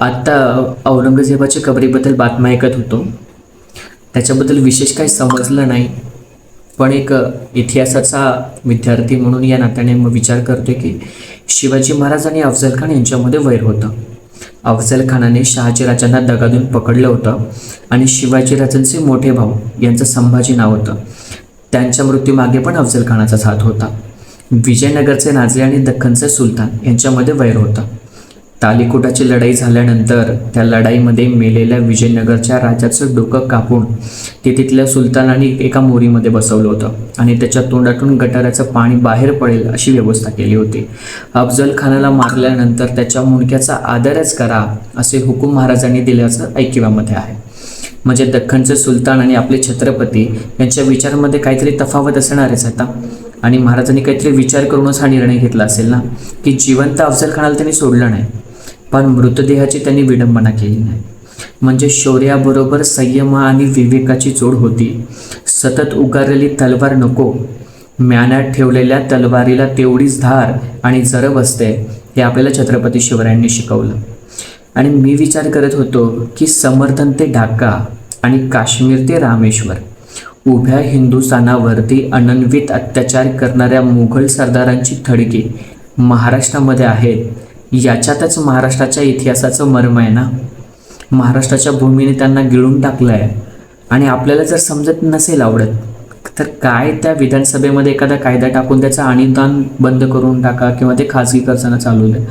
आत्ता औरंगजेबाच्या कबरीबद्दल बातम्या ऐकत होतो. त्याच्याबद्दल विशेष काही समजलं नाही. पण एक इतिहासाचा विद्यार्थी म्हणून या नात्याने मग विचार करतोय की शिवाजी महाराज आणि अफजल खान यांच्यामध्ये वैर होतं. अफजल खानाने शहाजीराजांना दगा देऊन पकडलं होतं आणि शिवाजीराजांचे मोठे भाऊ यांचं संभाजी नाव होतं. त्यांच्या मृत्यूमागे पण अफजल खानाचा साथ होता. विजयनगरचे नाझे आणि दख्खनचे सुलतान यांच्यामध्ये वैर होतं. तालिकोटाची लढाई झाल्यानंतर त्या लढाईमध्ये मेलेल्या विजयनगरच्या राजाचं डोकं कापून ते तिथल्या सुलतानाने एका मोरीमध्ये बसवलं होतं आणि त्याच्या तोंडातून गटाराचं पाणी बाहेर पडेल अशी व्यवस्था केली होती. अफजल खानाला मारल्यानंतर त्याच्या मुंडक्याचा आदरच करा असे हुकूम महाराजांनी दिल्याचं ऐकिवामध्ये आहे. म्हणजे दख्खनचे सुलतान आणि आपले छत्रपती यांच्या विचारांमध्ये काहीतरी तफावत असणारच आता? आणि महाराजांनी काहीतरी विचार करूनच हा निर्णय घेतला असेल ना? की जिवंत अफजल खानाला त्यांनी सोडलं नाही. पण मृतदेहाची त्यांनी विडंबना केली नाही. म्हणजे शौर्याबरोबर संयम आणि विवेकाची जोड होती. सतत उगारलेली तलवार नको. म्यानात ठेवलेल्या तलवारीला तेवढीच धार आणि जरब असते हे आपल्याला छत्रपती शिवरायांनी शिकवलं. आणि मी विचार करत होतो की समर्थन ते ढाका आणि काश्मीर ते रामेश्वर. उभ्या हिंदुस्थानावरती अनन्वित अत्याचार करणाऱ्या मुघल सरदारांची थडकी महाराष्ट्रामध्ये आहेत याच्यातच महाराष्ट्राच्या इतिहासाचं मर्म आहे ना? महाराष्ट्राच्या भूमीने त्यांना गिळून टाकलं आहे आणि आपल्याला जर समजत नसेल आवडत तर काय त्या विधानसभेमध्ये एखादा कायदा टाकून त्याचं आणीदान बंद करून टाका किंवा ते खाजगी खाजगीकरणानं चालू द्या.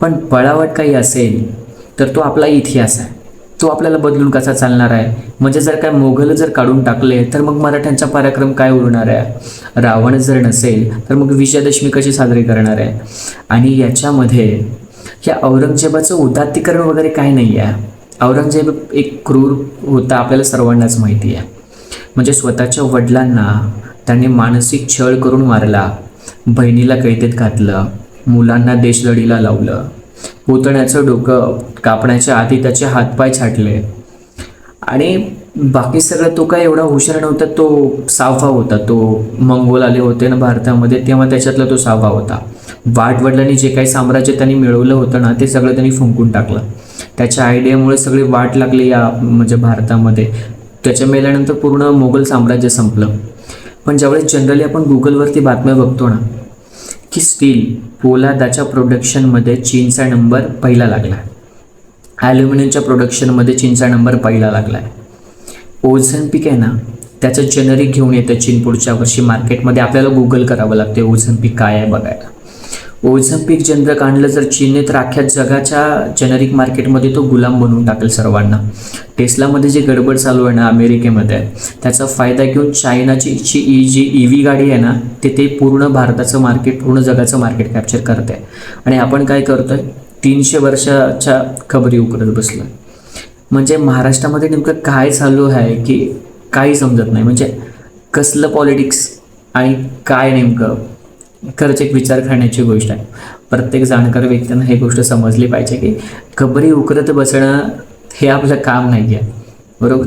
पण पळावट काही असेल तर तो आपला इतिहास आहे. तो आपल्याला बदलून कसा चालणार आहे? म्हणजे जर काय मोघल जर काढून टाकले तर मग मराठ्यांचा पराक्रम काय उरणार आहे? रावण जर नसेल तर मग विजयादशमी कशी साजरी करणार आहे? आणि याच्यामध्ये या औरंगजेबाचं उदात्तीकरण वगैरे काय नाही आहे? औरंगजेब एक क्रूर होता आपल्याला सर्वांनाच माहिती आहे. म्हणजे स्वतःच्या वडिलांना त्याने मानसिक छळ करून मारला बहिणीला कैदेत घातलं मुलांना देशलढीला लावलं. पुतण्याचं डोकं कापण्याच्या आधी त्याचे हातपाय छाटले. आणि बाकी सगळं तो काय एवढा हुशार नव्हता तो सावफा होता. तो मंगोल आले होते ना भारतामध्ये तेव्हा त्याच्यातला तो सावफा होता. वाटवडिलांनी जे काही साम्राज्य त्यांनी मिळवलं होतं ना ते सगळं त्यांनी फुंकून टाकलं. त्याच्या आयडियामुळे सगळी वाट लागली या म्हणजे भारतामध्ये. त्याच्या मेल्यानंतर पूर्ण मोगल साम्राज्य संपलं. पण ज्यावेळेस जनरली आपण गुगलवरती बातम्या बघतो ना की स्टील पोलादाच्या प्रोडक्शनमध्ये चीनचा नंबर पहिला लागला आहे. ॲल्युमिनियमच्या प्रोडक्शनमध्ये चीनचा नंबर पहिला लागला आहे. ओझन पीक आहे ना त्याचं जेनरिक घेऊन येतं चीन पुढच्या वर्षी मार्केटमध्ये आपल्याला गुगल करावं लागते ओझन पीक काय आहे बघायला. ओझंपिक पीक जनरक आणलं जर चीनने तर अख्ख्या जगाच्या जेनरिक मार्केटमध्ये तो गुलाम बनवून टाकेल सर्वांना. टेस्लामध्ये जे गडबड चालू आहे ना अमेरिकेमध्ये त्याचा फायदा घेऊन चायनाची जी ई जी ई व्ही गाडी आहे ना ते ते पूर्ण भारताचं मार्केट पूर्ण जगाचं मार्केट कॅप्चर करते. आणि आपण काय करतोय? तीनशे वर्षाच्या खबरी उकरत बसलो म्हणजे महाराष्ट्रामध्ये नेमकं काय चालू आहे की काही समजत नाही. म्हणजे कसलं पॉलिटिक्स आणि काय नेमकं? खरंच एक विचार करण्याची गोष्ट आहे. प्रत्येक जाणकार व्यक्तींना ही गोष्ट समजली पाहिजे की खबरी उकरत बसणं हे आपलं काम नाही आहे बरोबर?